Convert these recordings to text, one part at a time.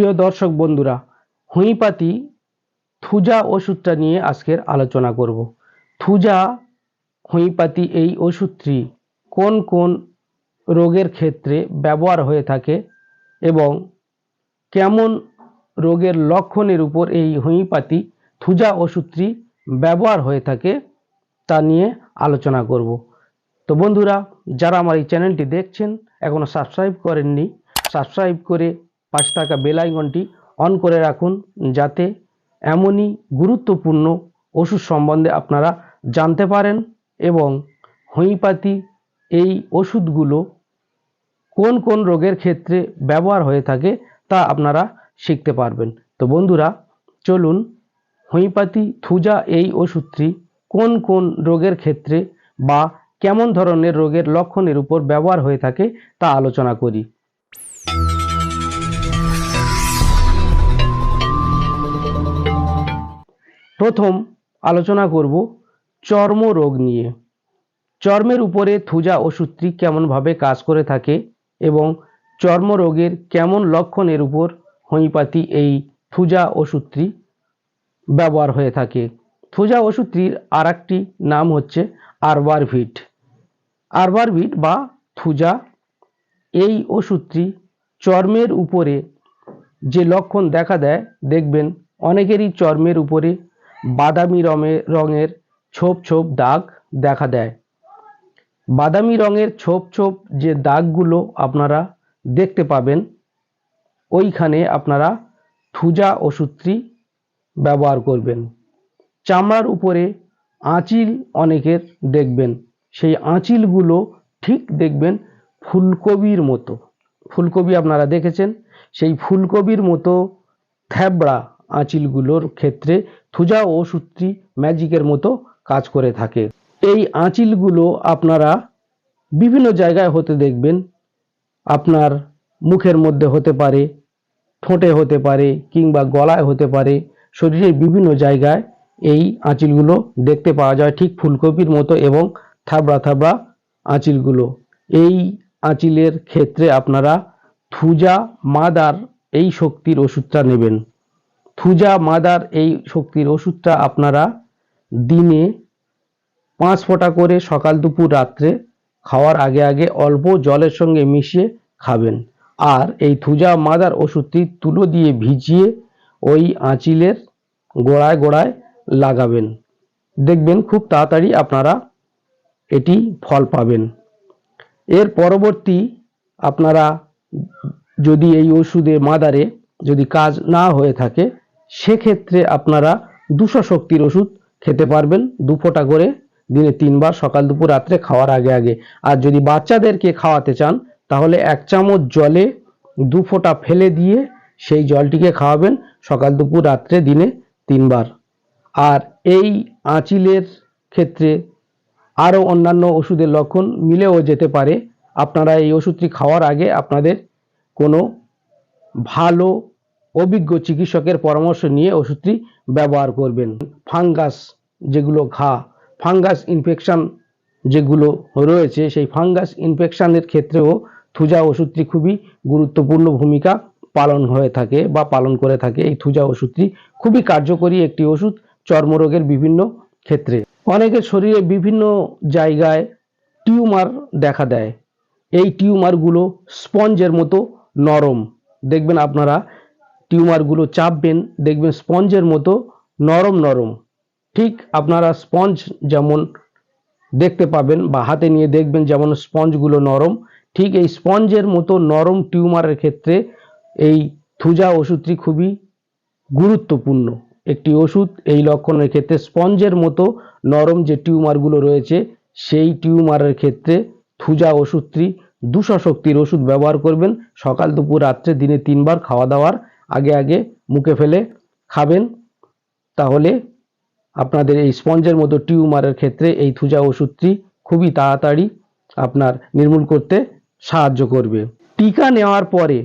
প্রিয় দর্শক বন্ধুরা হোমিওপ্যাথি থুজা ওষুধটা নিয়ে আজকের আলোচনা করব। থুজা হোমিওপ্যাথি এই ওষুধটি কোন কোন রোগের ক্ষেত্রে ব্যবহার হয়ে থাকে এবং কেমন রোগের লক্ষণের উপর এই হোমিওপ্যাথি থুজা ওষুধটি ব্যবহার হয়ে থাকে তা নিয়ে আলোচনা করব। তো বন্ধুরা, যারা আমার এই চ্যানেলটি দেখছেন এখনও সাবস্ক্রাইব করেননি, সাবস্ক্রাইব করে পাঁচ টাকা বেল আইকনটি অন করে রাখুন যাতে এমনই গুরুত্বপূর্ণ ওষুধ সম্বন্ধে আপনারা জানতে পারেন এবং হোমিওপ্যাথি এই ওষুধগুলো কোন কোন রোগের ক্ষেত্রে ব্যবহার হয়ে থাকে তা আপনারা শিখতে পারবেন। তো বন্ধুরা, চলুন হোমিওপ্যাথি থুজা এই ওষুধটি কোন কোন রোগের ক্ষেত্রে বা কেমন ধরনের রোগের লক্ষণের উপর ব্যবহার হয়ে থাকে তা আলোচনা করি। প্রথম আলোচনা করব চর্মরোগ নিয়ে। চর্মের উপরে থুজা ওষুধটি কেমনভাবে কাজ করে থাকে এবং চর্মরোগের কেমন লক্ষণের উপর হোমিওপ্যাথি এই থুজা ওষুধটি ব্যবহার হয়ে থাকে। থুজা ওষুধটির আর নাম হচ্ছে আরবারভিট। আরবারভিট বা থুজা, এই ওষুধটি চর্মের উপরে যে লক্ষণ দেখা দেয়, দেখবেন অনেকেরই চর্মের উপরে বাদামি রঙের রঙের ছোপ ছোপ দাগ দেখা দেয়। বাদামি রঙের ছোপ ছোপ যে দাগগুলো আপনারা দেখতে পাবেন, ওইখানে আপনারা থুজা ওষুধটি ব্যবহার করবেন। চামড়ার উপরে আঁচিল অনেকের দেখবেন। সেই আঁচিলগুলো ঠিক দেখবেন ফুলকপির মতো। ফুলকপি আপনারা দেখেছেন? সেই ফুলকপির মতো থ্যাবড়া আঁচিলগুলোর ক্ষেত্রে থুজা ওষুধটি ম্যাজিকের মতো কাজ করে থাকে। এই আঁচিলগুলো আপনারা বিভিন্ন জায়গায় হতে দেখবেন। আপনার মুখের মধ্যে হতে পারে, ঠোঁটে হতে পারে কিংবা গলায় হতে পারে, শরীরের বিভিন্ন জায়গায় এই আঁচিলগুলো দেখতে পাওয়া যায় ঠিক ফুলকপির মতো এবং থাবড়া থাবড়া আঁচিলগুলো। এই আঁচিলের ক্ষেত্রে আপনারা থুজা, মাদার এই শক্তির ওষুধটা নেবেন। থুজা মাদার এই শক্তির ওষুধটা আপনারা দিনে পাঁচ ফোঁটা করে সকাল দুপুর রাত্রে খাওয়ার আগে আগে অল্প জলের সঙ্গে মিশিয়ে খাবেন। আর এই থুজা মাদার ওষুধটি তুলো দিয়ে ভিজিয়ে ওই আঁচিলের গোড়ায় গোড়ায় লাগাবেন। দেখবেন খুব তাড়াতাড়ি আপনারা এটি ফল পাবেন। এর পরবর্তী আপনারা যদি এই ওষুধে মাদারে যদি কাজ না হয়ে থাকে সেক্ষেত্রে আপনারা দুশো শক্তির ওষুধ খেতে পারবেন দু ফোঁটা করে, দিনে তিনবার সকাল, দুপুর, রাত্রে খাওয়ার আগে আগে। আর যদি বাচ্চাদেরকে খাওয়াতে চান, তাহলে এক চামচ জলে দু ফোঁটা ফেলে দিয়ে সেই জলটিকে খাওয়াবেন সকাল, দুপুর, রাত্রে, দিনে তিনবার। আর এই আঁচিলের ক্ষেত্রে আরও অন্যান্য ওষুধের লক্ষণ মিলেও যেতে পারে। আপনারা এই ওষুধটি খাওয়ার আগে আপনাদের কোনো ভালো অভিজ্ঞ চিকিৎসকের পরামর্শ নিয়ে ওষুধটি ব্যবহার করবেন। ফাঙ্গাস যেগুলো ঘা, ফাঙ্গাস ইনফেকশান যেগুলো রয়েছে, সেই ফাঙ্গাস ইনফেকশানের ক্ষেত্রেও থুজা ওষুধটি খুবই গুরুত্বপূর্ণ ভূমিকা পালন হয়ে থাকে বা পালন করে থাকে। এই থুজা ওষুধটি খুবই কার্যকরী একটি ওষুধ চর্মরোগের বিভিন্ন ক্ষেত্রে। অনেকের শরীরে বিভিন্ন জায়গায় টিউমার দেখা দেয়। এই টিউমারগুলো স্পঞ্জের মতো নরম। দেখবেন আপনারা টিউমারগুলো চাপবেন, দেখবেন স্পঞ্জের মতো নরম নরম। ঠিক আপনারা স্পঞ্জ যেমন দেখতে পাবেন বা হাতে নিয়ে দেখবেন যেমন স্পঞ্জগুলো নরম, ঠিক এই স্পঞ্জের মতো নরম টিউমারের ক্ষেত্রে এই থুজা ওষুধটি খুবই গুরুত্বপূর্ণ। একটি ওষুধ এই লক্ষণের ক্ষেত্রে স্পঞ্জের মতো নরম যে টিউমারগুলো রয়েছে, সেই টিউমারের ক্ষেত্রে থুজা ওষুধটি দুশো শক্তির ওষুধ ব্যবহার করবেন। সকাল, দুপুর, রাত্রে, দিনে তিনবার খাওয়া দাওয়ার আগে আগে মুখে ফেলে খাবেন। তাহলে আপনাদের এই স্পঞ্জের মতো টিউমারের ক্ষেত্রে এই থুজা ওষুধটি খুবই তাড়াতাড়ি আপনার নির্মূল করতে সাহায্য করবে। টিকা নেওয়ার পরে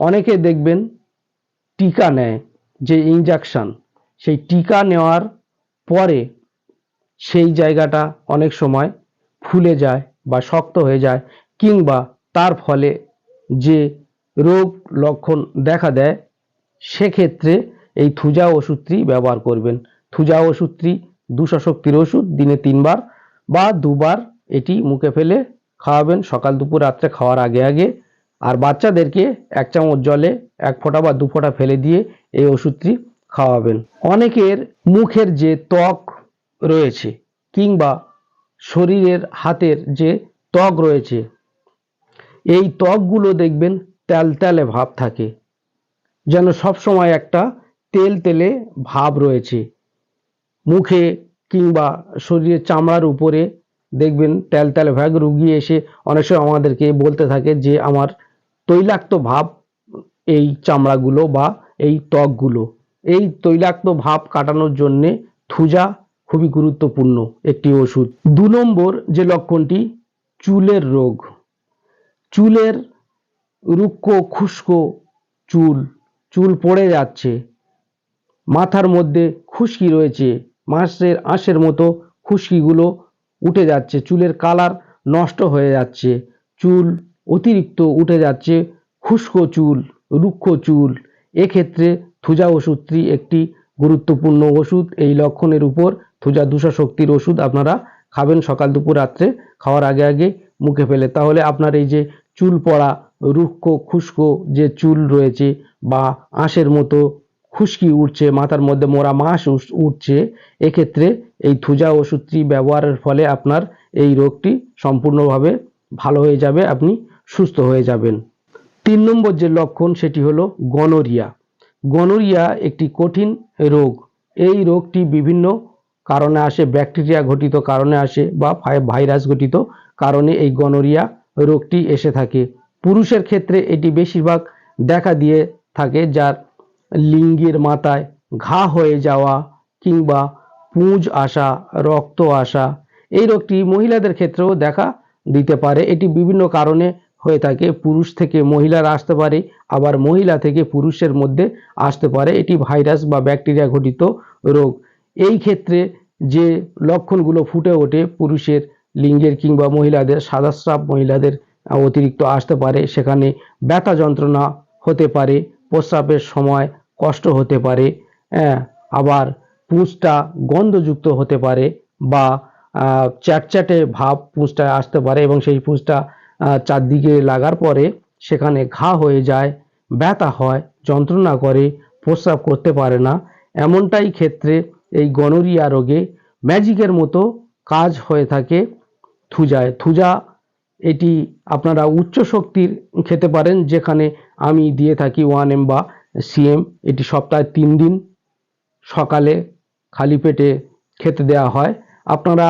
অনেকে দেখবেন টিকা নেয়, যে ইঞ্জেকশন সেই টিকা নেওয়ার পরে সেই জায়গাটা অনেক সময় ফুলে যায় বা শক্ত হয়ে যায়, কিংবা তার ফলে যে রোগ লক্ষণ দেখা দেয় সেক্ষেত্রে এই থুজা ওষুধটি ব্যবহার করবেন। থুজা ওষুধটি দুশো শক্তির ওষুধ, দিনে তিনবার বা দুবার এটি মুখে ফেলে খাওয়াবেন। সকাল, দুপুর, রাত্রে খাওয়ার আগে আগে। আর বাচ্চাদেরকে এক চামচ জলে এক ফোঁটা বা দু ফোঁটা ফেলে দিয়ে এই ওষুধটি খাওয়াবেন। অনেকের মুখের যে ত্বক রয়েছে কিংবা শরীরের হাতের যে ত্বক রয়েছে, এই ত্বকগুলো দেখবেন তেলতেলে ভাব থাকে। যেন সবসময় একটা তেল তেলে ভাব রয়েছে। মুখে কিংবা শরীরের চামড়ার উপরে দেখবেন তেলতেলে ভাগ রুগী এসে অনেক সময় আমাদেরকে বলতে থাকে যে, আমার তৈলাক্ত ভাব এই চামড়াগুলো বা এই ত্বকগুলো। এই তৈলাক্ত ভাব কাটানোর জন্যে থুজা খুবই গুরুত্বপূর্ণ একটি ওষুধ। দু নম্বর যে লক্ষণটি, চুলের রোগ। চুলের রুক্ষ খুস্কো চুল চুল পড়ে যাচ্ছে। মাথার মধ্যে খুশকি রয়েছে। মাছের আঁশের মতো খুশকিগুলো উঠে যাচ্ছে। চুলের কালার নষ্ট হয়ে যাচ্ছে। চুল অতিরিক্ত উঠে যাচ্ছে। খুস্কো চুল, রুক্ষ চুল। এক্ষেত্রে থুজা ওষুধটি একটি গুরুত্বপূর্ণ ওষুধ। এই লক্ষণের উপর থুজা দুশো শক্তির ওষুধ আপনারা খাবেন সকাল দুপুর রাত্রে। খাওয়ার আগে আগে মুখে ফেলে। তাহলে আপনার এই যে চুল পড়া রুক্ষ খুস্কো যে চুল রয়েছে বা আঁশের মতো খুশকি উঠছে মাথার মধ্যে মোরা মাস উঠছে এক্ষেত্রে এই থুজা ওষুধটি ব্যবহারের ফলে আপনার এই রোগটি সম্পূর্ণভাবে ভালো হয়ে যাবে, আপনি সুস্থ হয়ে যাবেন। তিন নম্বর যে লক্ষণ সেটি হলো গনোরিয়া। গনোরিয়া একটি কঠিন রোগ। এই রোগটি বিভিন্ন কারণে আসে, ব্যাকটেরিয়া ঘটিত কারণে আসে বা ভাইরাস ঘটিত কারণে এই গনোরিয়া রোগটি এসে থাকে। পুরুষের ক্ষেত্রে এটি বেশিরভাগ দেখা দিয়ে থাকে যার লিঙ্গের মাথায় ঘা হয়ে যাওয়া কিংবা পুঁজ আসা, রক্ত আসা। এই রোগটি মহিলাদের ক্ষেত্রেও দেখা দিতে পারে। এটি বিভিন্ন কারণে হয়ে থাকে। পুরুষ থেকে মহিলারা আসতে পারে, আবার মহিলা থেকে পুরুষের মধ্যে আসতে পারে। এটি ভাইরাস বা ব্যাকটেরিয়া ঘটিত রোগ। এই ক্ষেত্রে যে লক্ষণগুলো ফুটে ওঠে পুরুষের লিঙ্গের কিংবা মহিলাদের সাদাস্রাব মহিলাদের অতিরিক্ত আসতে পারে, সেখানে ব্যথা যন্ত্রণা হতে পারে, প্রস্রাবের সময় কষ্ট হতে পারে আবার পুঁজটা গন্ধযুক্ত হতে পারে বা চ্যাটচ্যাটে ভাব পুঁজটায় আসতে পারে এবং সেই পুঁজটা চারদিকে লাগার পরে সেখানে ঘা হয়ে যায়, ব্যথা হয়, যন্ত্রণা করে, প্রস্রাব করতে পারে না। এমনটাই ক্ষেত্রে এই গনোরিয়া রোগে ম্যাজিকের মতো কাজ হয়ে থাকে, থুজায়। থুজা এটি আপনারা উচ্চ শক্তির খেতে পারেন, যেখানে আমি দিয়ে থাকি ওয়ান এম বা সিএম এটি সপ্তাহে তিন দিন সকালে খালি পেটে খেতে দেওয়া হয়। আপনারা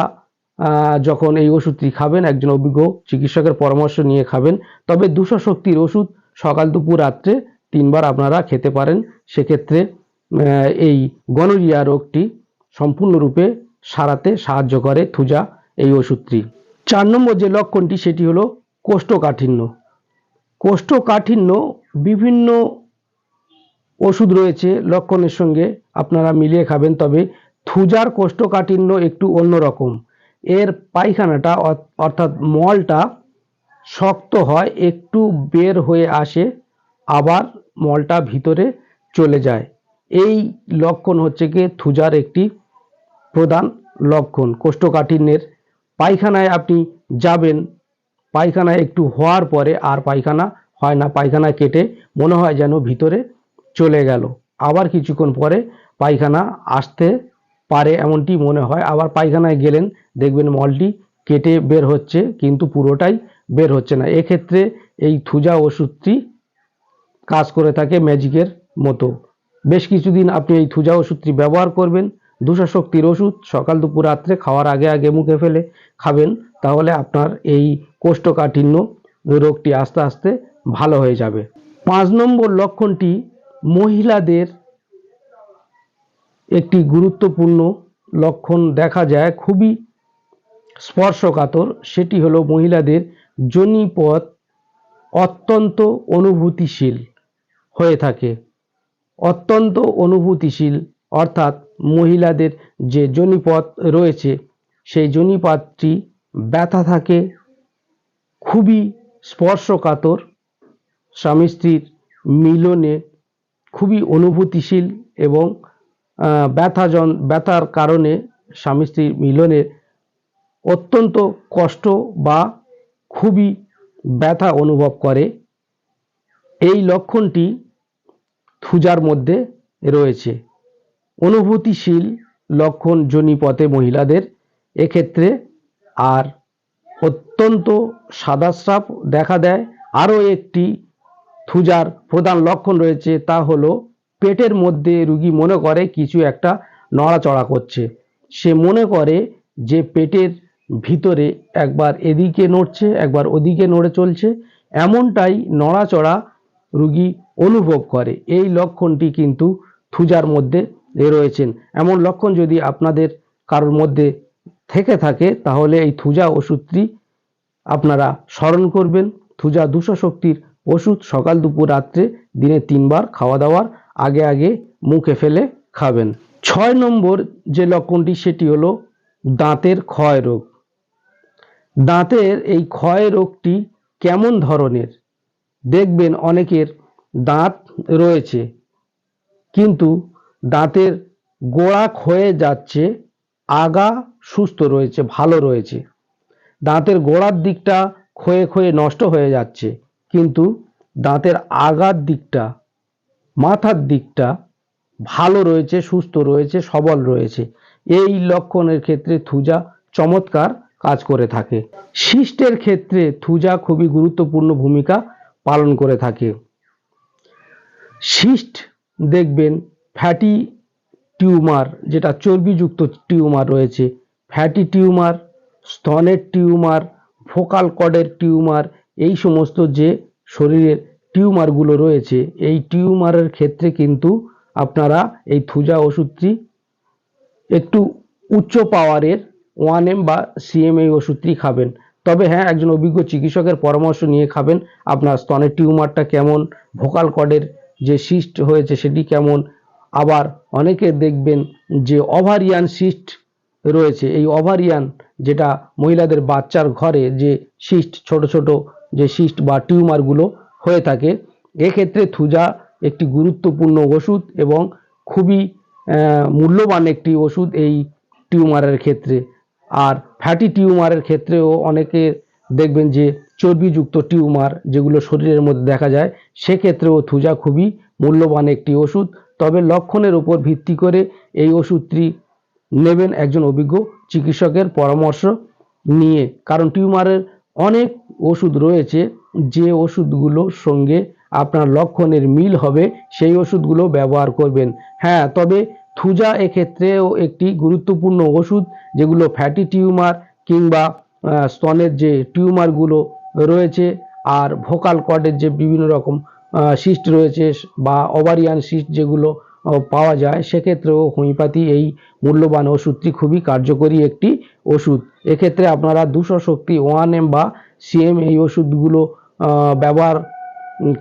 যখন এই ওষুধটি খাবেন, একজন অভিজ্ঞ চিকিৎসকের পরামর্শ নিয়ে খাবেন। তবে দুশো শক্তির ওষুধ সকাল দুপুর রাত্রে তিনবার আপনারা খেতে পারেন। সেক্ষেত্রে এই গনোরিয়া রোগটি সম্পূর্ণরূপে সারাতে সাহায্য করে থুজা এই ওষুধটি। চার নম্বর যে লক্ষণটি, সেটি হলো কোষ্ঠকাঠিন্য। কোষ্ঠকাঠিন্য বিভিন্ন ওষুধ রয়েছে, লক্ষণের সঙ্গে আপনারা মিলিয়ে খাবেন, তবে থুজার কোষ্ঠকাঠিন্য একটু অন্যরকম এর পায়খানাটা অর্থাৎ মলটা শক্ত হয়, একটু বের হয়ে আসে, আবার মলটা ভিতরে চলে যায়। এই লক্ষণ হচ্ছে কি, থুজার একটি প্রধান লক্ষণ, কোষ্ঠকাঠিন্যের পায়খানায় আপনি যাবেন, পায়খানায় একটু হওয়ার পরে আর পায়খানা হয় না, পায়খানা কেটে মনে হয় যেন ভিতরে চলে গেল। আবার কিছুক্ষণ পরে পায়খানা আসতে পারে এমনটি মনে হয়। আবার পায়খানায় গেলেন, দেখবেন মলটি কেটে বের হচ্ছে, কিন্তু পুরোটাই বের হচ্ছে না। এক্ষেত্রে এই থুজা ওষুধটি কাজ করে থাকে ম্যাজিকের মতো। বেশ কিছুদিন আপনি এই থুজা ওষুধটি ব্যবহার করবেন দুশো শক্তির ওষুধ সকাল দুপুর রাত্রে খাওয়ার আগে আগে মুখে ফেলে খাবেন, তাহলে আপনার এই কোষ্ঠকাঠিন্য রোগটি আস্তে আস্তে ভালো হয়ে যাবে। পাঁচ নম্বর লক্ষণটি মহিলাদের একটি গুরুত্বপূর্ণ লক্ষণ দেখা যায়, খুবই স্পর্শকাতর। সেটি হলো মহিলাদের যোনিপথ অত্যন্ত অনুভূতিশীল হয়ে থাকে। অত্যন্ত অনুভূতিশীল, অর্থাৎ মহিলাদের যে যোনিপথ রয়েছে, সেই যোনিপাতটি ব্যথা থাকে, খুবই স্পর্শকাতর। স্বামী স্ত্রীর মিলনে খুবই অনুভূতিশীল এবং ব্যথাজন, ব্যথার কারণে স্বামী স্ত্রীর মিলনে অত্যন্ত কষ্ট বা খুবই ব্যথা অনুভব করে। এই লক্ষণটি থুজার মধ্যে রয়েছে। অনুভূতিশীল লক্ষণ জনিপথে মহিলাদের। এক্ষেত্রে আর অত্যন্ত সাদাস্রাব দেখা দেয়। আরও একটি থুজার প্রধান লক্ষণ রয়েছে তা হলো, পেটের মধ্যে রুগী মনে করে কিছু একটা নড়াচড়া করছে। সে মনে করে যে পেটের ভিতরে একবার এদিকে নড়ছে, একবার ওদিকে নড়ে চলছে। এমনটাই নড়াচড়া রুগী অনুভব করে। এই লক্ষণটি কিন্তু থুজার মধ্যে রয়েছেন। এমন লক্ষণ যদি আপনাদের কারোর মধ্যে থেকে থাকে, তাহলে এই থুজা ওষুধটি আপনারা স্মরণ করবেন। থুজা দুশো শক্তির ওষুধ সকাল দুপুর রাত্রে, দিনে তিনবার খাওয়া দাওয়ার আগে আগে মুখে ফেলে খাবেন। ছয় নম্বর যে লক্ষণটি, সেটি হলো দাঁতের ক্ষয় রোগ। দাঁতের এই ক্ষয় রোগটি কেমন ধরনের? দেখবেন অনেকের দাঁত রয়েছে, কিন্তু দাঁতের গোড়া ক্ষয়ে যাচ্ছে, আগা সুস্থ রয়েছে, ভালো রয়েছে। দাঁতের গোড়ার দিকটা ক্ষয়ে ক্ষয়ে নষ্ট হয়ে যাচ্ছে, কিন্তু দাঁতের আগার দিকটা, মাথার দিকটা ভালো রয়েছে, সুস্থ রয়েছে, সবল রয়েছে। এই লক্ষণের ক্ষেত্রে থুজা চমৎকার কাজ করে থাকে। সিস্টের ক্ষেত্রে থুজা খুবই গুরুত্বপূর্ণ ভূমিকা পালন করে থাকে। সিস্ট দেখবেন ফ্যাটি টিউমার যেটা চর্বিযুক্ত টিউমার রয়েছে। ফ্যাটি টিউমার স্তনের টিউমার ফোকাল কর্ডের টিউমার এই সমস্ত যে শরীরের টিউমারগুলো রয়েছে, এই টিউমারের ক্ষেত্রে কিন্তু আপনারা এই থুজা ওষুধটি একটু উচ্চ পাওয়ারের ওয়ান এম বা সিএম এই ওষুধটি খাবেন। তবে হ্যাঁ একজন অভিজ্ঞ চিকিৎসকের পরামর্শ নিয়ে খাবেন, আপনার স্তনের টিউমারটা কেমন ভোকাল কর্ডের যে সিস্ট হয়েছে সেটি কেমন আবার অনেকে দেখবেন যে ওভারিয়ান সিস্ট রয়েছে। এই ওভারিয়ান যেটা মহিলাদের বাচ্চার ঘরে যে সিস্ট ছোট ছোট যে সিস্ট বা টিউমারগুলো হয়ে থাকে, এক্ষেত্রে থুজা একটি গুরুত্বপূর্ণ ওষুধ এবং খুবই মূল্যবান একটি ওষুধ এই টিউমারের ক্ষেত্রে। আর ফ্যাটি টিউমারের ক্ষেত্রেও অনেকে দেখবেন যে চর্বিযুক্ত টিউমার যেগুলো শরীরের মধ্যে দেখা যায়, সেক্ষেত্রেও থুজা খুবই মূল্যবান একটি ওষুধ। তবে লক্ষণের উপর ভিত্তি করে এই ওষুধটি নেবেন একজন অভিজ্ঞ চিকিৎসকের পরামর্শ নিয়ে। কারণ টিউমারের অনেক ওষুধ রয়েছে, যে ওষুধগুলোর সঙ্গে আপনার লক্ষণের মিল হবে, সেই ওষুধগুলো ব্যবহার করবেন। হ্যাঁ তবে থুজা এক্ষেত্রেও একটি গুরুত্বপূর্ণ ওষুধ, যেগুলো ফ্যাটি টিউমার কিংবা স্তনের যে টিউমারগুলো রয়েছে, আর ভোকাল কর্ডের যে বিভিন্ন রকম সিস্ট রয়েছে বা ওভারিয়ান সিস্ট যেগুলো পাওয়া যায়, সেক্ষেত্রেও হোমিওপ্যাথি এই মূল্যবান ওষুধটি খুবই কার্যকরী একটি ওষুধ। এক্ষেত্রে আপনারা দুশো শক্তি ওয়ান এম বা সিএম এই ওষুধগুলো ব্যবহার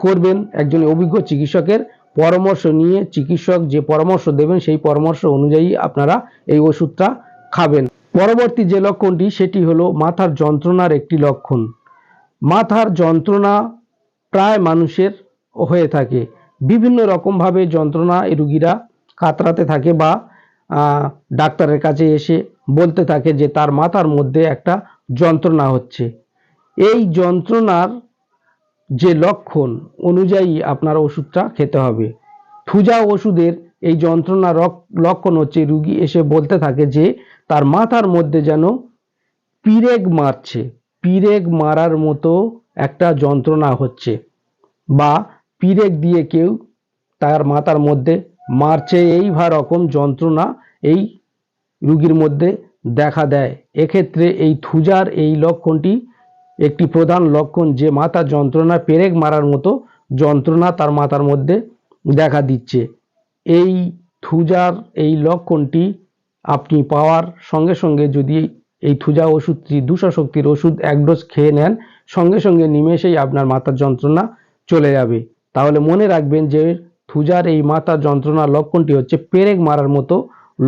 করবেন। একজন অভিজ্ঞ চিকিৎসকের পরামর্শ নিয়ে চিকিৎসক যে পরামর্শ দেবেন, সেই পরামর্শ অনুযায়ী আপনারা এই ওষুধটা খাবেন। পরবর্তী যে লক্ষণটি, সেটি হলো মাথার যন্ত্রণার একটি লক্ষণ। মাথার যন্ত্রণা প্রায় মানুষের হয়ে থাকে। বিভিন্ন রকমভাবে যন্ত্রণা এই রুগীরা কাতরাতে থাকে বা ডাক্তারের কাছে এসে বলতে থাকে যে তার মাথার মধ্যে একটা যন্ত্রণা হচ্ছে। এই যন্ত্রণার যে লক্ষণ অনুযায়ী আপনার ওষুধটা খেতে হবে। থুজা ওষুধের এই যন্ত্রণা রক- লক্ষণ হচ্ছে রুগী এসে বলতে থাকে যে তার মাথার মধ্যে যেন পিরেগ মারছে। পিরেগ মারার মতো একটা যন্ত্রণা হচ্ছে বা পিরেক দিয়ে কেউ তার মাথার মধ্যে মারছে এই রকম যন্ত্রণা এই রুগীর মধ্যে দেখা দেয়। এক্ষেত্রে এই থুজার এই লক্ষণটি একটি প্রধান লক্ষণ যে মাথার যন্ত্রণা, পেরেক মারার মতো যন্ত্রণা তার মাথার মধ্যে দেখা দিচ্ছে। এই থুজার এই লক্ষণটি আপনি পাওয়ার সঙ্গে সঙ্গে যদি এই থুজা ওষুধটি দুশো শক্তির ওষুধ এক ডোজ খেয়ে নেন, সঙ্গে সঙ্গে নিমেষেই আপনার মাথার যন্ত্রণা চলে যাবে। তাহলে মনে রাখবেন যে থুজার এই মাথার যন্ত্রণার লক্ষণটি হচ্ছে পেরেক মারার মতো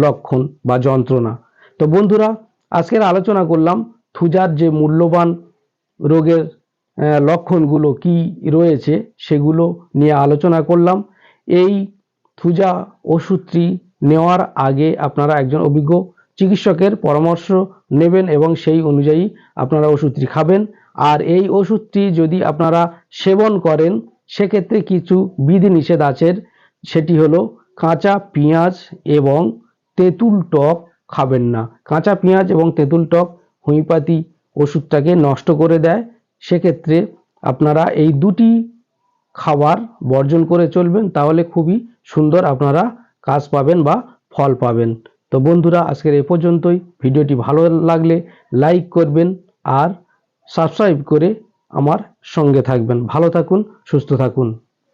লক্ষণ বা যন্ত্রণা। তো বন্ধুরা, আজকের আলোচনা করলাম থুজার যে মূল্যবান রোগের লক্ষণগুলো কি রয়েছে সেগুলো নিয়ে আলোচনা করলাম। এই থুজা ওষুধটি নেওয়ার আগে আপনারা একজন অভিজ্ঞ চিকিৎসকের পরামর্শ নেবেন এবং সেই অনুযায়ী আপনারা ওষুধটি খাবেন। আর এই ওষুধটি যদি আপনারা সেবন করেন সেক্ষেত্রে কিছু বিধিনিষেধ আছে। সেটি হলো কাঁচা পেঁয়াজ এবং তেঁতুল টক খাবেন না। কাঁচা পেঁয়াজ এবং তেঁতুল টক হোমিওপ্যাথি ওষুধটাকে নষ্ট করে দেয়। সেক্ষেত্রে আপনারা এই দুটি খাবার বর্জন করে চলবেন, তাহলে খুবই সুন্দর আপনারা কাজ পাবেন বা ফল পাবেন। তো বন্ধুরা, আজকের এ পর্যন্তই। ভিডিওটি ভালো লাগলে লাইক করবেন আর সাবস্ক্রাইব করে আমার সঙ্গে থাকবেন। ভালো থাকুন সুস্থ থাকুন।